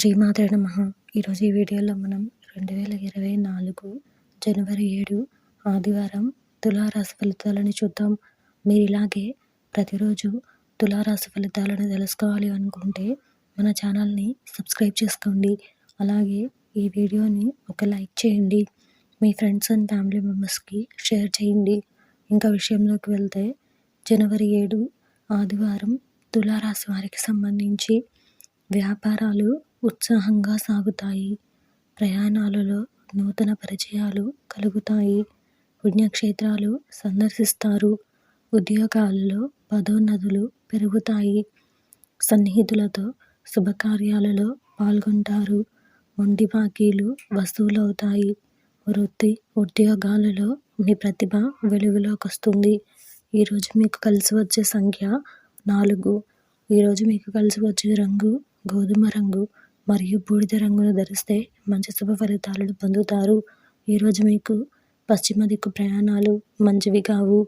శ్రీమాత్రే నమ. ఈరోజు ఈ వీడియోలో మనం రెండు వేల ఇరవై నాలుగు జనవరి ఏడు ఆదివారం తులారాశి ఫలితాలను చూద్దాం. మీరు ఇలాగే ప్రతిరోజు తులారాశి ఫలితాలను తెలుసుకోవాలి అనుకుంటే మన ఛానల్ని సబ్స్క్రైబ్ చేసుకోండి. అలాగే ఈ వీడియోని ఒక లైక్ చేయండి. మీ ఫ్రెండ్స్ అండ్ ఫ్యామిలీ మెంబర్స్కి షేర్ చేయండి. ఇంకా విషయంలోకి వెళ్తే జనవరి ఏడు ఆదివారం తులారాశి వారికి సంబంధించి వ్యాపారాలు ఉత్సాహంగా సాగుతాయి. ప్రయాణాలలో నూతన పరిచయాలు కలుగుతాయి. పుణ్యక్షేత్రాలు సందర్శిస్తారు. ఉద్యోగాలలో పదోన్నతులు పెరుగుతాయి. సన్నిహితులతో శుభకార్యాలలో పాల్గొంటారు. ఒంటి బాకీలు వసూలవుతాయి. వృత్తి ఉద్యోగాలలో మీ ప్రతిభ వెలుగులోకి వస్తుంది ఈరోజు మీకు కలిసి వచ్చే సంఖ్య నాలుగు. ఈరోజు మీకు కలిసి వచ్చే రంగు గోధుమ రంగు మరియు బూడిద రంగును ధరిస్తే మంచి శుభ ఫలితాలను పొందుతారు. ఈరోజు మీకు పశ్చిమ దిక్కు ప్రయాణాలు మంచివి కావు.